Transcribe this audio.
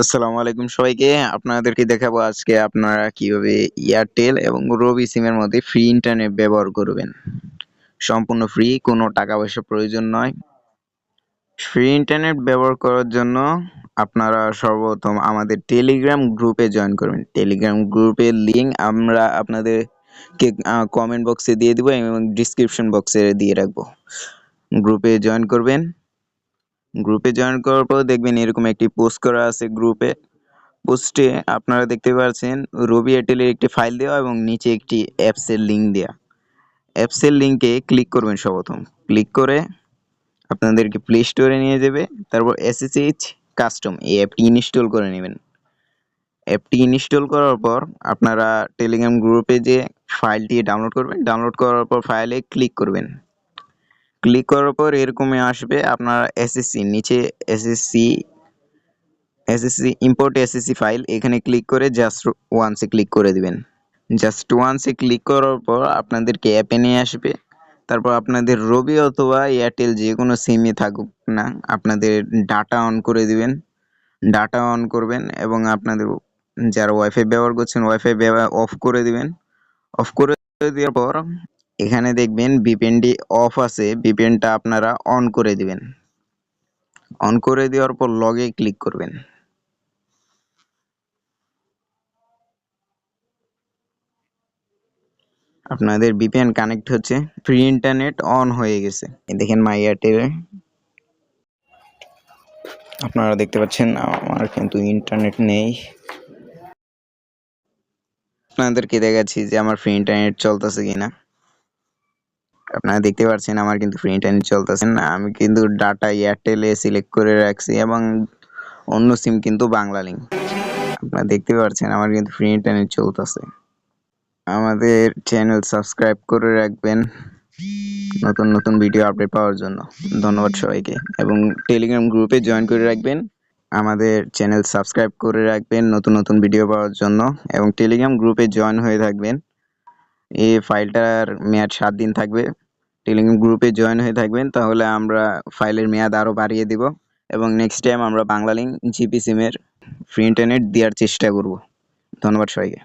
আসসালামু আলাইকুম সবাইকে। আপনাদেরকে দেখাবো আজকে আপনারা কীভাবে এয়ারটেল এবং রবি সিমের মধ্যে ফ্রি ইন্টারনেট ব্যবহার করবেন। সম্পূর্ণ ফ্রি কোনো টাকা পয়সা প্রয়োজন নয়। ফ্রি ইন্টারনেট ব্যবহার করার জন্য আপনারা সর্বপ্রথম আমাদের টেলিগ্রাম গ্রুপে জয়েন করবেন। টেলিগ্রাম গ্রুপের লিঙ্ক আমরা আপনাদেরকে কমেন্ট বক্সে দিয়ে দিব এবং ডিসক্রিপশন বক্সে দিয়ে রাখব। গ্রুপে জয়েন করবেন। গ্রুপে জয়েন করার পর দেখবেন এরকম একটি পোস্ট করা আছে গ্রুপে পোস্টে আপনারা দেখতে পাচ্ছেন রবি এয়ারটেলের একটি ফাইল দেওয়া এবং নিচে একটি অ্যাপসের লিঙ্ক দেওয়া। অ্যাপসের লিঙ্কে ক্লিক করবেন সর্বপ্রথম। ক্লিক করে আপনাদেরকে প্লে স্টোরে নিয়ে যাবে। তারপর এসএসএইচ কাস্টম এই অ্যাপটি ইনস্টল করে নেবেন। অ্যাপটি ইনস্টল করার পর আপনারা টেলিগ্রাম গ্রুপে যে ফাইলটি ডাউনলোড করবেন ডাউনলোড করার পর ফাইলে ক্লিক করবেন। ক্লিক করার পর এরকমই আসবে। আপনার এসএসসি নিচে SSC SSC import SSC file এখানে ক্লিক করে জাস্ট ওয়ান্সে ক্লিক করে দিবেন। জাস্ট ওয়ান্সে ক্লিক করার পর আপনাদেরকে অ্যাপে নিয়ে আসবে। তারপর আপনাদের রবি অথবা এয়ারটেল যে কোনো সিমে থাকুক না, আপনাদের ডাটা অন করে দিবেন। ডাটা অন করবেন এবং আপনাদের যারা ওয়াইফাই ব্যবহার করছেন ওয়াইফাই ব্যবহার অফ করে দিবেন। অফ করে দেওয়ার পর এখানে দেখবেন ভিপিএনটি অফ আছে বিপেনটা আপনারা অন করে দিবেন। অন করে দেওয়ার পর লগে ক্লিক করবেন। আপনাদের ভিপিএন কানেক্ট হচ্ছে ফ্রি ইন্টারনেট অন হয়ে গেছে। দেখেন মাই এয়ারটেলে আপনারা দেখতে পাচ্ছেন, আমার কিন্তু ইন্টারনেট নেই। আপনাদেরকে দেখাচ্ছি যে আমার ফ্রি ইন্টারনেট চলতেছে কিনা। আপনারা দেখতে পাচ্ছেন আমার কিন্তু ফ্রি ইন্টারনেট চলতেছে না। আমি কিন্তু ডাটা এয়ারটেলে সিলেক্ট করে রাখছি এবং অন্য সিম কিন্তু বাংলা লিঙ্ক আপনারা দেখতে পাচ্ছেন আমার কিন্তু ফ্রি ইন্টারনেট চলতেছে। আমাদের চ্যানেল সাবস্ক্রাইব করে রাখবেন নতুন নতুন ভিডিও আপডেট পাওয়ার জন্য। ধন্যবাদ সবাইকে। এবং টেলিগ্রাম গ্রুপে জয়েন করে রাখবেন। আমাদের চ্যানেল সাবস্ক্রাইব করে রাখবেন নতুন নতুন ভিডিও পাওয়ার জন্য। এবং টেলিগ্রাম গ্রুপে জয়েন হয়ে থাকবেন। এই ফাইলটার মেয়াদ সাত দিন থাকবে। টেলিগ্রাম গ্রুপে জয়েন হয়ে থাকবেন, তাহলে আমরা ফাইলের মেয়াদ আরও বাড়িয়ে দিব এবং নেক্সট টাইম আমরা বাংলা লিঙ্ক জিপি সিমের ফ্রি ইন্টারনেট দেওয়ার চেষ্টা করব। ধন্যবাদ সবাইকে।